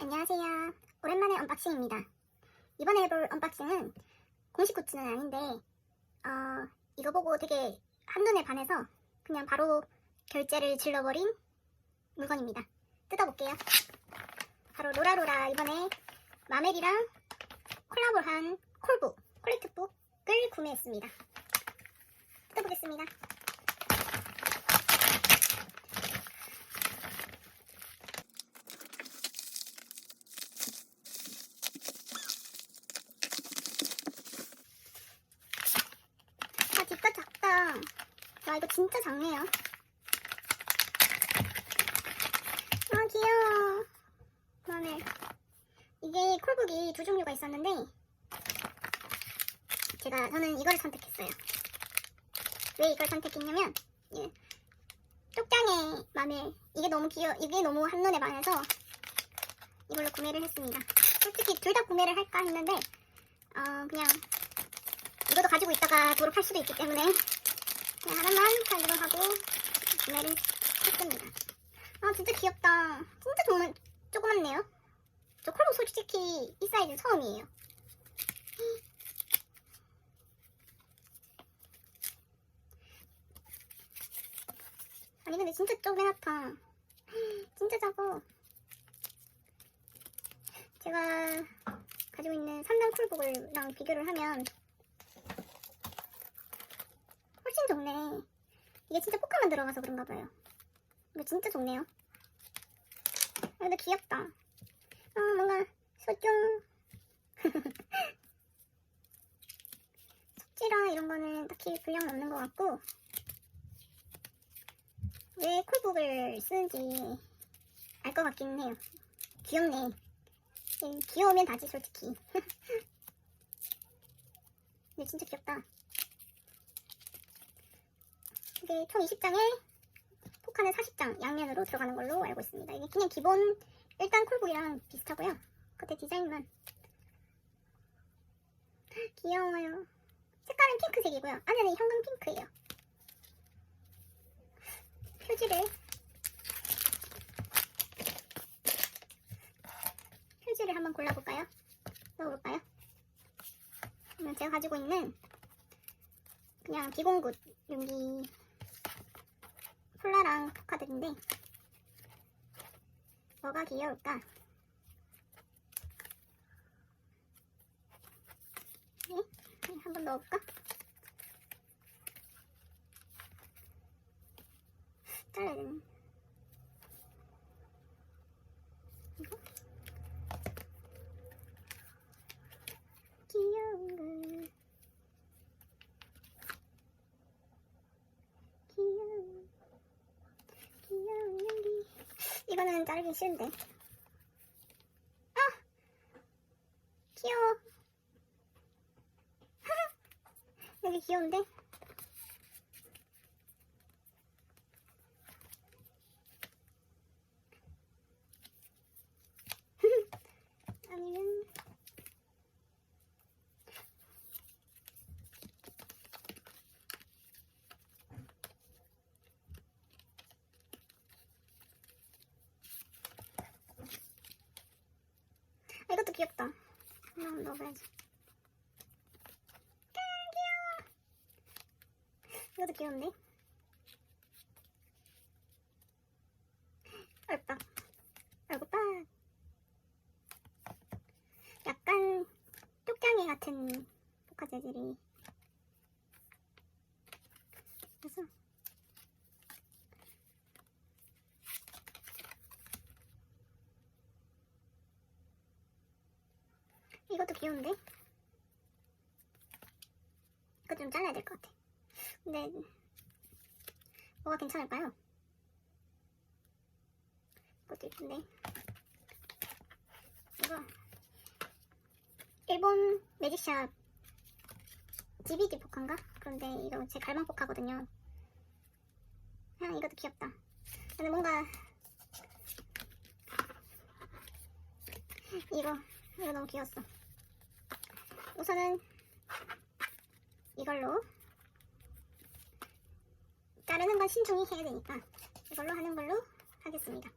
안녕하세요. 오랜만에 언박싱입니다. 이번에 해볼 언박싱은 공식 굿즈는 아닌데, 어, 이거 보고 되게 한눈에 반해서 그냥 바로 결제를 질러버린 물건입니다. 뜯어볼게요. 바로 로라로라 이번에 마멜이랑 콜라보한 콜북, 퀄리티북을 구매했습니다. 뜯어보겠습니다. 아, 진짜 작다. 와, 이거 진짜 작네요. 아, 귀여워. 마늘. 이게 콜북이 두 종류가 있었는데, 제가, 저는 이거를 선택했어요. 왜 이걸 선택했냐면, 예. 쪽장의 마늘. 이게 너무 귀여, 이게 너무 한눈에 반해서, 이걸로 구매를 했습니다. 솔직히 둘 다 구매를 할까 했는데, 어, 그냥, 이것도 가지고 있다가 도로 팔 수도 있기 때문에 하나만 가지고 하고 구매를 했습니다. 아 진짜 귀엽다. 진짜 정말 조그맣네요. 저 콜북 솔직히 이 사이즈 처음이에요. 아니 근데 진짜 쪼매나다. 진짜 작어. 제가 가지고 있는 3단 콜북이랑 비교를 하면 좋네. 이게 진짜 포카만 들어가서 그런가 봐요. 이거 진짜 좋네요. 아, 근데 귀엽다. 아, 뭔가 소중. 속지라 이런 거는 딱히 분량 없는 것 같고 왜 콜북을 쓰는지 알 것 같긴 해요. 귀엽네. 예, 귀여우면 다지 솔직히. 근데 진짜 귀엽다. 이게 총 20장에 포카는 40장 양면으로 들어가는 걸로 알고 있습니다. 이게 그냥 기본 일단 콜북이랑 비슷하고요. 겉에 디자인만 귀여워요. 색깔은 핑크색이고요. 안에는 형광 핑크예요. 표지를 표지를 한번 골라볼까요? 넣어볼까요? 그러면 제가 가지고 있는 그냥 비공굿 여기 콜라랑 포카들인데 뭐가 귀여울까? 네? 네, 한번 넣어볼까? 잘라야 되네. 이거? 귀여운 걸 귀여운 귀여운 연기 이거는 자르기 쉬운데. 아! 귀여워. 여기 귀여운데 아니면 아, 이것도 귀엽다. 하나 넣어봐야지. 아, 귀여워. 이것도 귀여운데? 얼빡. 얼굴빡. 약간 쪽장이 같은 포카 재질이. 그래서 이것도 귀여운데? 이거 좀 잘라야 될 것 같아. 근데 뭐가 괜찮을까요? 이것도 예쁜데 이거 일본 매직샵 GBG 포카인가? 그런데 이거 제 갈망 포카거든요. 아 이것도 귀엽다. 근데 뭔가 이거 이거 너무 귀여웠어. 우선은 이걸로 자르는 건 신중히 해야 되니까 이걸로 하는 걸로 하겠습니다.